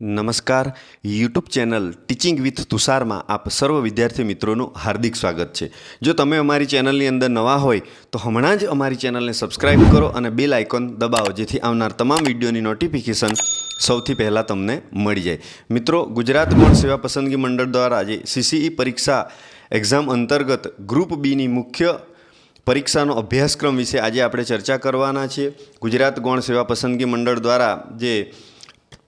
નમસ્કાર. YouTube channel teaching with તુષારમાં આપ સર્વ વિદ્યાર્થી મિત્રોનું હાર્દિક સ્વાગત છે. જો તમે અમારી ચેનલની અંદર નવા હોય, તો હમણાં જ અમારી ચેનલને સબસ્ક્રાઇબ કરો અને બેલ આઇકોન દબાવો, જેથી આવનાર તમામ વિડીયોની નોટિફિકેશન સૌથી પહેલાં તમને મળી જાય. મિત્રો, ગુજરાત બોર્ડ સેવા પસંદગી મંડળ દ્વારા જે સીસીઈ પરીક્ષા એક્ઝામ અંતર્ગત ગ્રુપ બીની મુખ્ય પરીક્ષાનો અભ્યાસક્રમ વિશે આજે આપણે ચર્ચા કરવાના છીએ. ગુજરાત ગૌણ સેવા પસંદગી મંડળ દ્વારા જે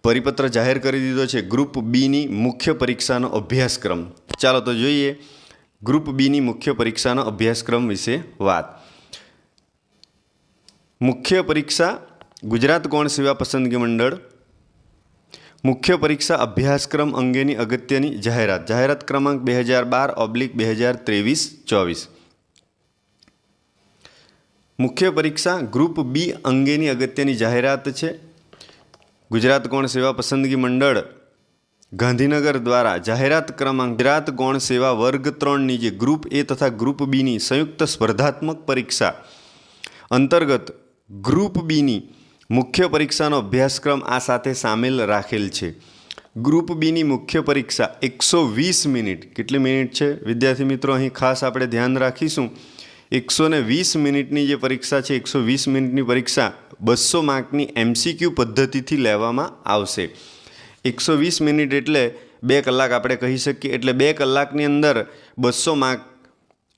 પરિપત્ર જાહેર કરી દીધો છે ગ્રુપ બીની મુખ્ય પરીક્ષાનો અભ્યાસક્રમ. ચાલો તો જોઈએ ગ્રુપ બીની મુખ્ય પરીક્ષાનો અભ્યાસક્રમ વિશે વાત. મુખ્ય પરીક્ષા ગુજરાત કોણ સેવા પસંદગી મંડળ. મુખ્ય પરીક્ષા અભ્યાસક્રમ અંગેની અગત્યની જાહેરાત. જાહેરાત ક્રમાંક બે હજાર બાર ઓબ્લિક બે હજાર ત્રેવીસ ચોવીસ. મુખ્ય પરીક્ષા ગ્રુપ બી અંગેની અગત્યની જાહેરાત છે. ગુજરાત ગૌણ સેવા પસંદગી મંડળ ગાંધીનગર દ્વારા જાહેરાત ક્રમાંક ગુજરાત ગૌણ સેવા વર્ગ ત્રણની જે ગ્રુપ એ તથા ગ્રુપ બીની સંયુક્ત સ્પર્ધાત્મક પરીક્ષા અંતર્ગત ગ્રુપ બીની મુખ્ય પરીક્ષાનો અભ્યાસક્રમ આ સાથે સામેલ રાખેલ છે. ગ્રુપ બીની મુખ્ય પરીક્ષા એકસો વીસ મિનિટ. કેટલી મિનિટ છે? વિદ્યાર્થી મિત્રો, અહીં ખાસ આપણે ધ્યાન રાખીશું. એકસો ને વીસ મિનિટની જે પરીક્ષા છે, એકસો વીસ મિનિટની પરીક્ષા બસો માર્કની એમસીક્યુ પદ્ધતિથી લેવામાં આવશે. એકસો વીસ મિનિટ એટલે બે કલાક આપણે કહી શકીએ, એટલે બે કલાકની અંદર બસો માર્ક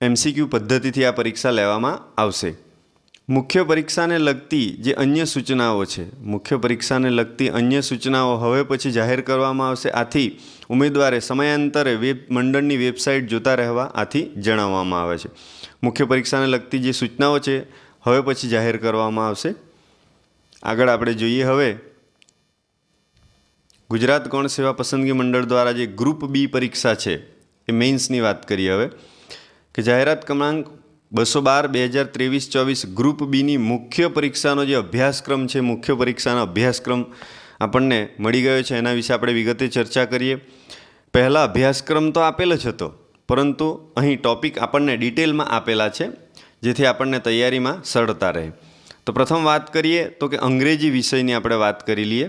એમસીક્યુ પદ્ધતિથી આ પરીક્ષા લેવામાં આવશે. મુખ્ય પરીક્ષાને લગતી જે અન્ય સૂચનાઓ છે, મુખ્ય પરીક્ષાને લગતી અન્ય સૂચનાઓ હવે પછી જાહેર કરવામાં આવશે. આથી ઉમેદવારે સમયાંતરે વેબ મંડળની વેબસાઇટ જોતા રહેવા આથી જણાવવામાં આવે છે. મુખ્ય પરીક્ષાને લગતી જે સૂચનાઓ છે, હવે પછી જાહેર કરવામાં આવશે. આગળ આપણે જોઈએ હવે, ગુજરાત ગૌણ સેવા પસંદગી મંડળ દ્વારા જે ગ્રુપ બી પરીક્ષા છે, એ મેઇન્સની વાત કરીએ હવે, કે જાહેરાત ક્રમાંક બસો બાર, બે હજાર ત્રેવીસ, ચોવીસ ગ્રુપ બીની મુખ્ય પરીક્ષાનો જે અભ્યાસક્રમ છે, મુખ્ય પરીક્ષાનો અભ્યાસક્રમ આપણને મળી ગયો છે. એના વિશે આપણે વિગતે ચર્ચા કરીએ. પહેલાં અભ્યાસક્રમ તો આપેલ જ હતો. પરંતુ અહીં ટોપિક આપણને ડિટેલમાં આપેલા છે, જેથી આપણને તૈયારીમાં સરળતા રહે. તો પ્રથમ વાત કરીએ તો કે અંગ્રેજી વિષયની આપણે વાત કરી લઈએ.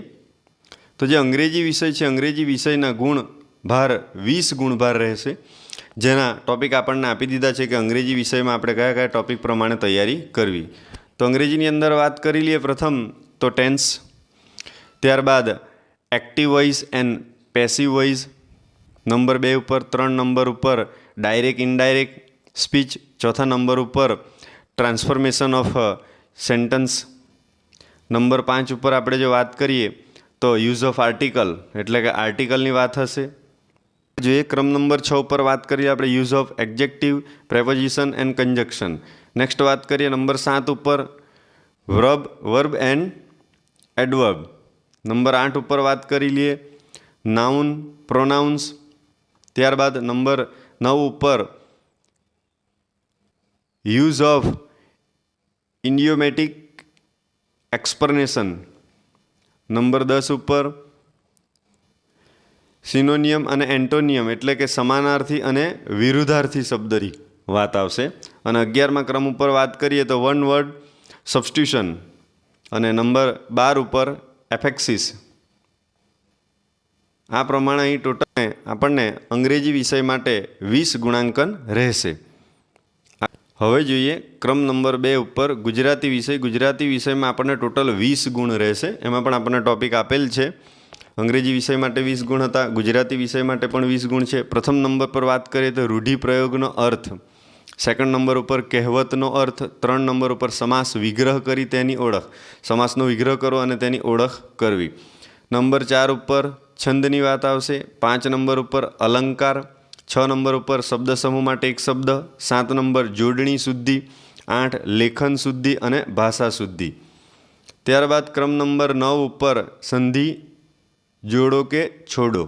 તો જે અંગ્રેજી વિષય છે, અંગ્રેજી વિષયના ગુણ ભાર, વીસ ગુણભાર રહેશે. જેના ટોપિક આપણને આપી દીધા છે કે અંગ્રેજી વિષયમાં આપણે કયા કયા ટોપિક પ્રમાણે તૈયારી કરવી. તો અંગ્રેજીની અંદર વાત કરી લઈએ પ્રથમ તો ટેન્સ, ત્યારબાદ active voice and passive voice number બે ઉપર, ત્રણ નંબર ઉપર ડાયરેક્ટ ઇનડાયરેક્ટ સ્પીચ ચોથા નંબર ઉપર ટ્રાન્સફોર્મેશન ઓફ સેન્ટન્સ નંબર પાંચ ઉપર આપણે જો વાત કરીએ, તો યુઝ ઓફ આર્ટિકલ એટલે કે આર્ટિકલની વાત હશે. જોઈએ ક્રમ નંબર છ ઉપર વાત કરીએ, આપણે use of adjective preposition and conjunction next વાત કરીએ, નંબર સાત ઉપર verb verb and adverb number આઠ ઉપર વાત કરી લઈએ નાઉન પ્રોનાઉન્સ ત્યારબાદ નંબર નવ ઉપર use of idiomatic explanation. Number દસ ઉપર સિનોનિયમ અને એન્ટોનિયમ એટલે કે સમાનાર્થી અને વિરુદ્ધાર્થી શબ્દની વાત આવશે. અને અગિયારમાં ક્રમ ઉપર વાત કરીએ તો વન વર્ડ સબસ્ટ્યુશન અને નંબર બાર ઉપર એફેક્સિસ. આ પ્રમાણે અહીં ટોટલ આપણને અંગ્રેજી વિષય માટે વીસ ગુણાંકન રહેશે. હવે જોઈએ ક્રમ નંબર બે ઉપર ગુજરાતી વિષય. ગુજરાતી વિષયમાં આપણને ટોટલ વીસ ગુણ રહેશે. એમાં પણ આપણને ટોપિક આપેલ છે. અંગ્રેજી વિષય માટે વીસ ગુણ હતા. ગુજરાતી વિષય માટે પણ વીસ ગુણ છે. પ્રથમ નંબર પર વાત કરીએ તો રૂઢિપ્રયોગનો અર્થ. સેકન્ડ નંબર ઉપર કહેવતનો અર્થ. ત્રણ નંબર ઉપર સમાસ વિગ્રહ કરી તેની ઓળખ. સમાસનો વિગ્રહ કરો અને તેની ઓળખ કરવી. નંબર ચાર ઉપર છંદની વાત આવશે. પાંચ નંબર ઉપર અલંકાર, છ નંબર ઉપર શબ્દ સમૂહ માટે એક શબ્દ, સાત નંબર જોડણી શુદ્ધિ, આઠ લેખન શુદ્ધિ અને ભાષા શુદ્ધિ. ત્યારબાદ ક્રમ નંબર નવ ઉપર સંધિ, જોડો કે છોડો.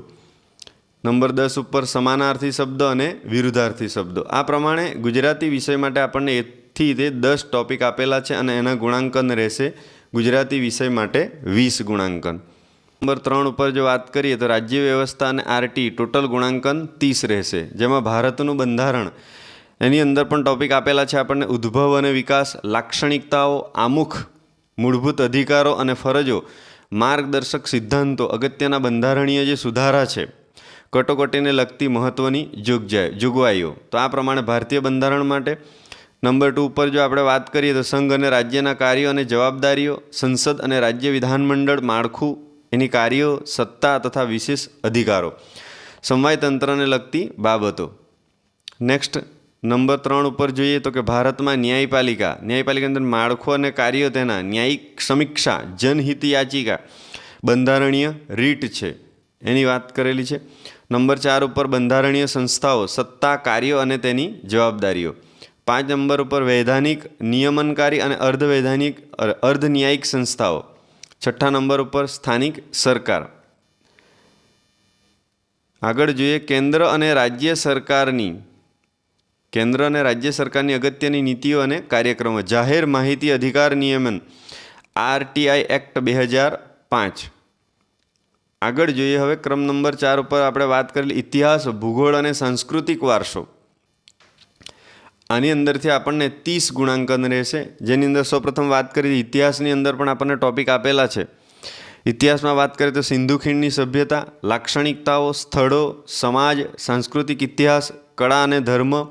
નંબર દસ ઉપર સમાનાર્થી શબ્દ અને વિરુદ્ધાર્થી શબ્દો. આ પ્રમાણે ગુજરાતી વિષય માટે આપણને એથી તે દસ ટૉપિક આપેલા છે અને એના ગુણાંકન રહેશે ગુજરાતી વિષય માટે વીસ ગુણાંકન. નંબર ત્રણ ઉપર જો વાત કરીએ તો રાજ્ય વ્યવસ્થા અને આરટી ટોટલ ગુણાંકન ત્રીસ રહેશે. જેમાં ભારતનું બંધારણ, એની અંદર પણ ટોપિક આપેલા છે આપણને ઉદ્ભવ અને વિકાસ, લાક્ષણિકતાઓ, આમુખ, મૂળભૂત અધિકારો અને ફરજો, માર્ગદર્શક સિદ્ધાંતો, અગત્યના બંધારણીય જે સુધારા છે, કટોકટીને લગતી મહત્ત્વની જોગજાઈ જોગવાઈઓ. તો આ પ્રમાણે ભારતીય બંધારણ માટે નંબર ટુ ઉપર જો આપણે વાત કરીએ તો સંઘ અને રાજ્યના કાર્યો અને જવાબદારીઓ, સંસદ અને રાજ્ય વિધાનમંડળ માળખું એની કાર્યો સત્તા તથા વિશેષ અધિકારો. તંત્રને લગતી બાબતો. નેક્સ્ટ નંબર ત્રણ ઉપર જોઈએ તો કે ભારતમાં ન્યાયપાલિકા ન્યાયપાલિકા અંદર માળખું અને કાર્યો તેના, ન્યાયિક સમીક્ષા, જનહિત યાચિકા, બંધારણીય રીટ છે, એની વાત કરેલી છે. નંબર ચાર ઉપર બંધારણીય સંસ્થાઓ, સત્તા, કાર્યો અને તેની જવાબદારીઓ. પાંચ નંબર ઉપર વૈધાનિક, નિયમનકારી અને અર્ધવૈધાનિક અર્ધ ન્યાયિક સંસ્થાઓ. છઠ્ઠા નંબર ઉપર સ્થાનિક સરકાર. આગળ જોઈએ કેન્દ્ર અને રાજ્ય સરકારની, કેન્દ્ર અને રાજ્ય સરકારની અગત્યની નીતિઓ અને કાર્યક્રમો. જાહેર માહિતી અધિકાર નિયમન, આરટીઆઈ એક્ટ બે હજાર પાંચ. આગળ જોઈએ હવે ક્રમ નંબર ચાર ઉપર આપણે વાત કરેલી ઇતિહાસ, ભૂગોળ અને સાંસ્કૃતિક વારસો. આની અંદરથી આપણને ત્રીસ ગુણાંકન રહેશે. જેની અંદર સૌપ્રથમ વાત કરી ઇતિહાસની અંદર પણ આપણને ટોપિક આપેલા છે. ઇતિહાસમાં વાત કરીએ તો સિંધુ ખીણની સભ્યતા, લાક્ષણિકતાઓ, સ્થળો, સમાજ, સાંસ્કૃતિક ઇતિહાસ, કળા અને ધર્મ,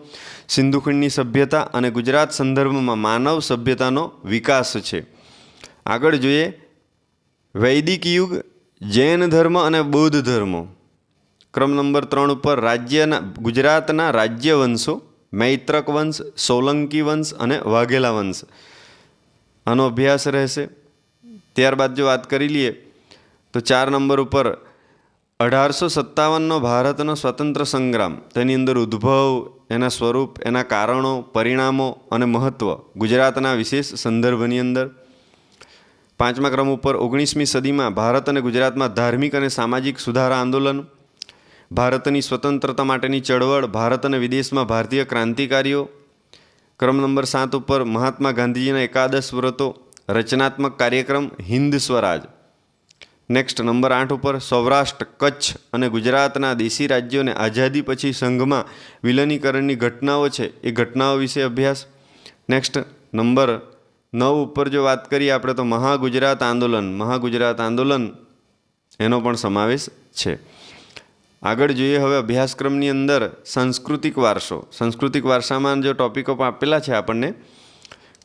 સિંધુ ખીણની સભ્યતા અને ગુજરાત સંદર્ભમાં માનવ સભ્યતાનો વિકાસ છે. આગળ જોઈએ, વૈદિક યુગ, જૈન ધર્મ અને બૌદ્ધ ધર્મો. ક્રમ નંબર ત્રણ ઉપર રાજ્યના, ગુજરાતના રાજ્ય વંશો મૈત્રક વંશ, સોલંકી વંશ અને વાઘેલા વંશ. આનો અભ્યાસ રહેશે. ત્યારબાદ જો વાત કરી લઈએ, તો ચાર નંબર ઉપર અઢારસો સત્તાવનનો ભારતનો સ્વતંત્ર સંગ્રામ. તેની અંદર ઉદ્ભવ, એના સ્વરૂપ, એના કારણો, પરિણામો અને મહત્ત્વ ગુજરાતના વિશેષ સંદર્ભની અંદર. પાંચમા ક્રમ ઉપર ઓગણીસમી સદીમાં ભારત અને ગુજરાતમાં ધાર્મિક અને સામાજિક સુધારા આંદોલન ભારતની સ્વતંત્રતા માટેની ચળવળ, ભારત અને વિદેશમાં ભારતીય ક્રાંતિકારીઓ. ક્રમ નંબર સાત ઉપર મહાત્મા ગાંધીજીના એકાદશ વ્રતો, રચનાત્મક કાર્યક્રમ, હિન્દ સ્વરાજ. નેક્સ્ટ નંબર આઠ ઉપર સૌરાષ્ટ્ર, કચ્છ અને ગુજરાતના દેશી રાજ્યોને આઝાદી પછી સંઘમાં વિલનીકરણની ઘટનાઓ છે, એ ઘટનાઓ વિશે અભ્યાસ. નેક્સ્ટ નંબર નવ ઉપર જો વાત કરીએ આપણે તો મહાગુજરાત આંદોલન મહાગુજરાત આંદોલન એનો પણ સમાવેશ છે. આગળ જોઈએ હવે અભ્યાસક્રમની અંદર સાંસ્કૃતિક વારસો. સાંસ્કૃતિક વારસામાં જો ટોપિકો આપેલા છે આપણને,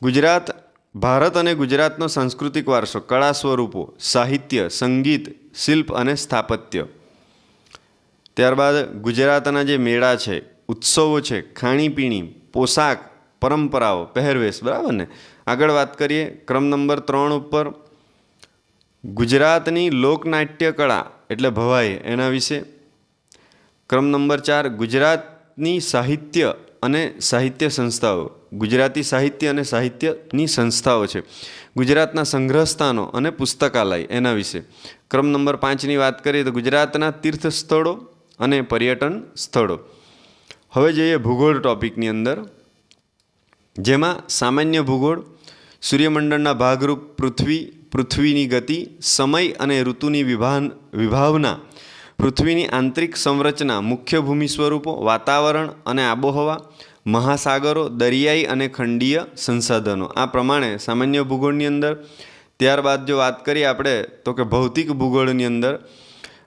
ગુજરાત, ભારત અને ગુજરાતનો સાંસ્કૃતિક વારસો, કળા સ્વરૂપો, સાહિત્ય, સંગીત, શિલ્પ અને સ્થાપત્ય. ત્યારબાદ ગુજરાતના જે મેળા છે, ઉત્સવો છે, ખાણીપીણી, પોશાક, પરંપરાઓ, પહેરવેશ, બરાબર ને? આગળ વાત કરીએ ક્રમ નંબર ત્રણ ઉપર. ગુજરાતની લોકનાટ્ય કળા એટલે ભવાઈ, એના વિશે. ક્રમ નંબર ચાર, ગુજરાતની સાહિત્ય અને સાહિત્ય સંસ્થાઓ. ગુજરાતી સાહિત્ય અને સાહિત્યની સંસ્થાઓ છે. ગુજરાતના સંગ્રહ સ્થાનો અને પુસ્તકાલય એના વિશે. ક્રમ નંબર પાંચની વાત કરીએ તો ગુજરાતના તીર્થ સ્થળો અને પર્યટન સ્થળો. હવે જઈએ ભૂગોળ ટોપિકની અંદર. જેમાં સામાન્ય ભૂગોળ, સૂર્યમંડળના ભાગરૂપ પૃથ્વી, પૃથ્વીની ગતિ, સમય અને ઋતુની વિભાન, વિભાવના પૃથ્વીની આંતરિક સંરચના મુખ્ય ભૂમિ સ્વરૂપો, વાતાવરણ અને આબોહવા, મહાસાગરો, દરિયાઈ અને ખંડીય સંસાધનો. આ પ્રમાણે સામાન્ય ભૂગોળની અંદર, ત્યારબાદ જો વાત કરીએ આપણે, તો કે ભૌતિક ભૂગોળની અંદર,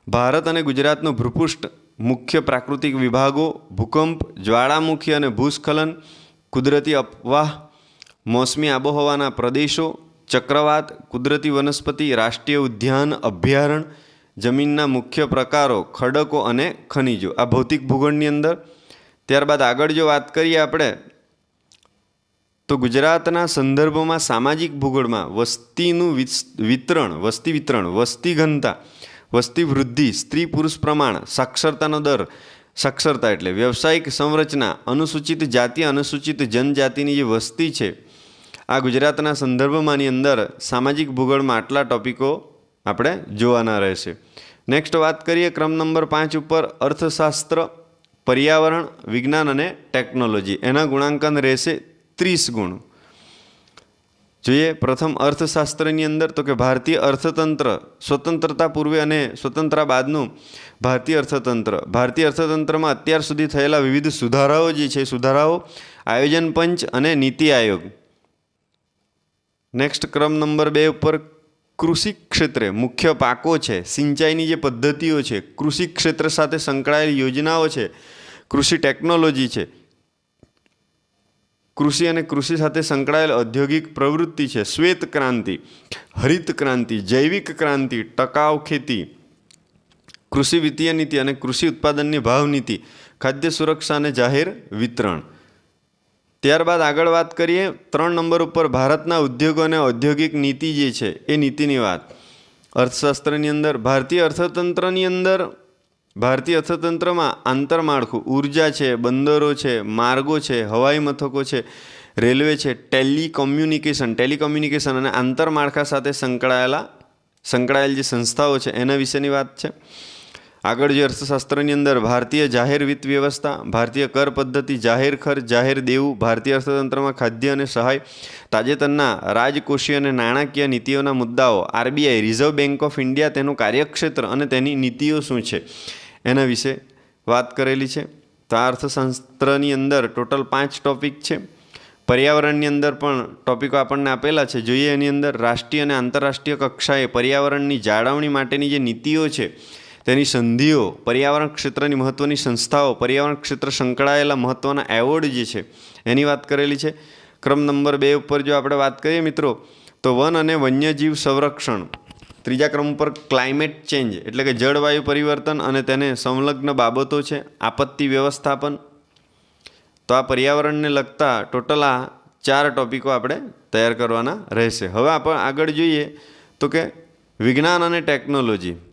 ભારત અને ગુજરાતનું ભૂપૃષ્ઠ, મુખ્ય પ્રાકૃતિક વિભાગો, ભૂકંપ, જ્વાળામુખી અને ભૂસ્ખલન, કુદરતી અપવાહ મોસમી આબોહવાના પ્રદેશો, ચક્રવાત, કુદરતી વનસ્પતિ, રાષ્ટ્રીય ઉદ્યાન, અભયારણ્ય જમીનના મુખ્ય પ્રકારો ખડકો અને ખનિજો. આ ભૌતિક ભૂગોળની અંદર. ત્યારબાદ આગળ જો વાત કરીએ આપણે, તો ગુજરાતના સંદર્ભમાં સામાજિક ભૂગોળમાં વસ્તીનું વિતરણ, વસ્તી વિતરણ, વસ્તી ઘનતા, વસ્તી વૃદ્ધિ, સ્ત્રી પુરુષ પ્રમાણ, સાક્ષરતાનો દર, સાક્ષરતા એટલે વ્યવસાયિક સંરચના, અનુસૂચિત જાતિ, અનુસૂચિત જનજાતિની જે વસ્તી છે, આ ગુજરાતના સંદર્ભમાંની અંદર સામાજિક ભૂગોળમાં આટલા ટોપિકો આપણે જોવાના રહેશે. નેક્સ્ટ વાત કરીએ ક્રમ નંબર પાંચ ઉપર અર્થશાસ્ત્ર, પર્યાવરણ, વિજ્ઞાન અને ટેકનોલોજી. એના ગુણાંકન રહેશે ત્રીસ ગુણ. જોઈએ પ્રથમ અર્થશાસ્ત્રની અંદર તો કે ભારતીય અર્થતંત્ર સ્વતંત્રતા પૂર્વે અને સ્વતંત્રતા બાદનું ભારતીય અર્થતંત્ર. ભારતીય અર્થતંત્રમાં અત્યાર સુધી થયેલા વિવિધ સુધારાઓ જે છે, સુધારાઓ, આયોજન પંચ અને નીતિ આયોગ. નેક્સ્ટ ક્રમ નંબર બે ઉપર કૃષિ ક્ષેત્રે મુખ્ય પાકો છે, સિંચાઈની જે પદ્ધતિઓ છે કૃષિ ક્ષેત્ર સાથે સંકળાયેલ યોજનાઓ છે, કૃષિ ટેકનોલોજી છે, કૃષિ અને કૃષિ સાથે સંકળાયેલ ઔદ્યોગિક પ્રવૃત્તિ છે, શ્વેત ક્રાંતિ, હરિત ક્રાંતિ, જૈવિક ક્રાંતિ, ટકાઉ ખેતી, કૃષિ વિત્તીય નીતિ અને કૃષિ ઉત્પાદનની ભાવ નીતિ ખાદ્ય સુરક્ષા અને જાહેર વિતરણ. ત્યારબાદ આગળ વાત કરીએ, ત્રણ નંબર ઉપર ભારતના ઉદ્યોગો અને ઔદ્યોગિક નીતિ જે છે, એ નીતિની વાત. અર્થશાસ્ત્રની અંદર, ભારતીય અર્થતંત્રની અંદર, ભારતીય અર્થતંત્રમાં આંતરમાળખું, ઊર્જા છે, બંદરો છે, માર્ગો છે, હવાઈ મથકો છે, રેલવે છે, ટેલિકોમ્યુનિકેશન ટેલિકોમ્યુનિકેશન અને આંતરમાળખા સાથે સંકળાયેલા, સંકળાયેલ જે સંસ્થાઓ છે, એના વિશેની વાત છે. આગળ જે અર્થશાસ્ત્રની અંદર ભારતીય જાહેર વિત્ત વ્યવસ્થા, ભારતીય કર પદ્ધતિ, જાહેર ખર્ચ, જાહેર દેવું, ભારતીય અર્થતંત્રમાં ખાદ્ય અને સહાય, તાજેતરના રાજકોષીય અને નાણાકીય નીતિઓના મુદ્દાઓ, RBI, reserve bank of India તેનું કાર્યક્ષેત્ર અને તેની નીતિઓ શું છે? એના વિશે વાત કરેલી છે. તો આ અર્થશાસ્ત્રની અંદર ટોટલ પાંચ ટોપિક છે. પર્યાવરણની અંદર પણ ટોપિકો આપણને આપેલા છે. જોઈએ એની અંદર રાષ્ટ્રીય અને આંતરરાષ્ટ્રીય કક્ષાએ પર્યાવરણની જાળવણી માટેની જે નીતિઓ છે તેની સંધિઓ, પર્યાવરણ ક્ષેત્રની મહત્ત્વની સંસ્થાઓ, પર્યાવરણ ક્ષેત્ર સંકળાયેલા મહત્ત્વના એવોર્ડ જે છે, એની વાત કરેલી છે. ક્રમ નંબર બે ઉપર જો આપણે વાત કરીએ મિત્રો, તો વન અને વન્યજીવ સંરક્ષણ. ત્રીજા ક્રમ ઉપર ક્લાઇમેટ ચેન્જ, એટલે કે જળવાયુ પરિવર્તન અને તેને સંલગ્ન બાબતો છે, આપત્તિ વ્યવસ્થાપન. તો આ પર્યાવરણને લગતા ટોટલ આ ચાર ટોપિકો આપણે તૈયાર કરવાના રહેશે. હવે આપણે આગળ જોઈએ તો કે વિજ્ઞાન અને ટેકનોલોજી.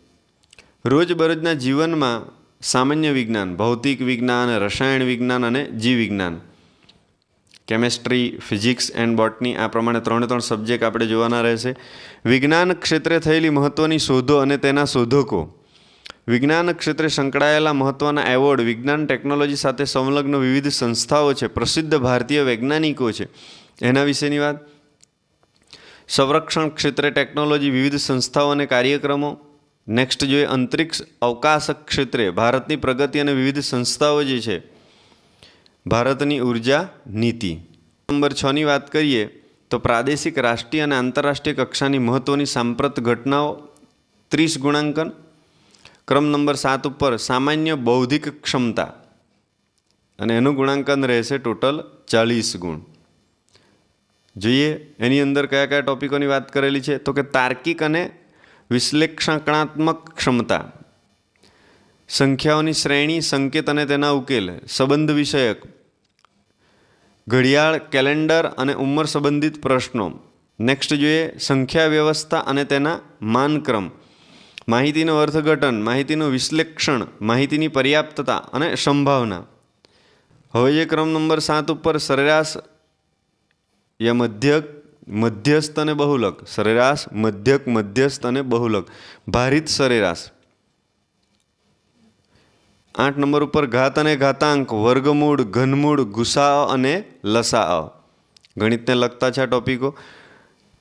રોજબરોજના જીવનમાં સામાન્ય વિજ્ઞાન, ભૌતિક વિજ્ઞાન, રસાયણ વિજ્ઞાન અને જીવ વિજ્ઞાન કેમેસ્ટ્રી, ફિઝિક્સ એન્ડ બોટની આ પ્રમાણે ત્રણે ત્રણ સબ્જેક્ટ આપણે જોવાના રહેશે. વિજ્ઞાન ક્ષેત્રે થયેલી મહત્ત્વની શોધો અને તેના શોધકો. વિજ્ઞાન ક્ષેત્રે સંકળાયેલા મહત્ત્વના એવોર્ડ, વિજ્ઞાન ટેકનોલોજી સાથે સંલગ્ન વિવિધ સંસ્થાઓ છે, પ્રસિદ્ધ ભારતીય વૈજ્ઞાનિકો છે. એના વિશેની વાત? સંરક્ષણ ક્ષેત્રે ટેકનોલોજી વિવિધ સંસ્થાઓ અને કાર્યક્રમો નેક્સ્ટ જોઈએ અંતરિક્ષ અવકાશ ક્ષેત્રે ભારતની પ્રગતિ અને વિવિધ સંસ્થાઓ જે છે. ભારતની ઊર્જા નીતિ. નંબર છની વાત કરીએ, તો પ્રાદેશિક, રાષ્ટ્રીય અને આંતરરાષ્ટ્રીય કક્ષાની મહત્ત્વની સાંપ્રત ઘટનાઓ ત્રીસ ગુણાંકન. ક્રમ નંબર સાત ઉપર સામાન્ય બૌદ્ધિક ક્ષમતા. અને એનું ગુણાંકન રહેશે ટોટલ ચાલીસ ગુણ. જોઈએ એની અંદર કયા કયા ટોપિકોની વાત કરેલી છે, તો કે તાર્કિક અને વિશ્લેષણાત્મક ક્ષમતા. સંખ્યાઓની શ્રેણી, સંકેત અને તેના ઉકેલ, સંબંધ વિષયક, ઘડિયાળ, કેલેન્ડર અને ઉંમર સંબંધિત પ્રશ્નો. નેક્સ્ટ જોઈએ સંખ્યા વ્યવસ્થા અને તેના માનક્રમ. માહિતીનું અર્થઘટન, માહિતીનું વિશ્લેષણ, માહિતીની પર્યાપ્તતા અને સંભાવના. હવે જે ક્રમ નંબર સાત ઉપર સરેરાશ યા મધ્યક મધ્યસ્થ અને બહુલક. સરેરાશ, મધ્યક, મધ્યસ્થ અને બહુલક. ભારિત, સરેરાશ. આઠ નંબર ઉપર ઘાત અને ઘાતાંક, વર્ગમૂળ, ઘનમૂળ ગુસા અને લસાઅ. ગણિતને લગતા છે આ ટોપિકો.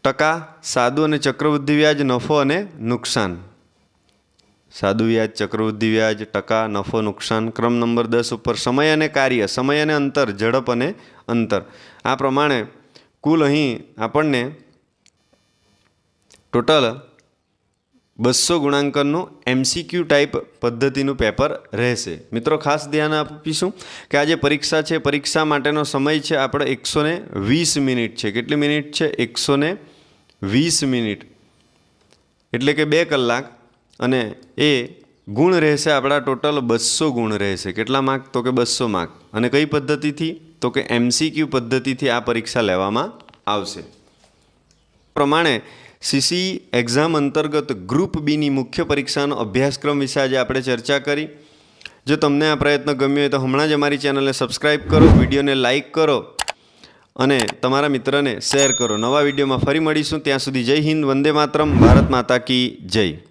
ટકા, સાદુ અને ચક્રવૃદ્ધિ વ્યાજ, નફો અને નુકસાન. સાદુ વ્યાજ, ચક્રવૃદ્ધિ વ્યાજ, ટકા, નફો, નુકસાન. ક્રમ નંબર દસ ઉપર સમય અને કાર્ય, સમય અને અંતર, ઝડપ અને અંતર. આ પ્રમાણે કુલ અહીં આપણને ટોટલ બસો ગુણાંકનનું એમસીક્યુ ટાઈપ પદ્ધતિનું પેપર રહેશે. મિત્રો, ખાસ ધ્યાન આપીશું કે આ જે પરીક્ષા છે, પરીક્ષા માટેનો સમય છે આપણે એકસો વીસ મિનિટ છે. કેટલી મિનિટ છે? એકસો વીસ મિનિટ. એટલે કે બે કલાક. અને એ ગુણ રહેશે આપણા ટોટલ બસો ગુણ રહેશે. કેટલા માર્ક? તો કે બસો માર્ક. અને કઈ પદ્ધતિથી? તો કે એમસીક્યુ પદ્ધતિથી આ પરીક્ષા લેવામાં આવશે. પ્રમાણે સીસી એક્ઝામ અંતર્ગત ગ્રુપ બીની મુખ્ય પરીક્ષાનો અભ્યાસક્રમ વિશે આજે આપણે ચર્ચા કરી. જો તમને આ પ્રયત્ન ગમ્યો હોય તો હમણાં જ અમારી ચેનલને સબસ્ક્રાઈબ કરો, વિડીયોને લાઇક કરો અને તમારા મિત્રને શેર કરો. નવા વિડીયોમાં ફરી મળીશું. ત્યાં સુધી જય હિન્દ, વંદે માતરમ. ભારત માતા કી જય.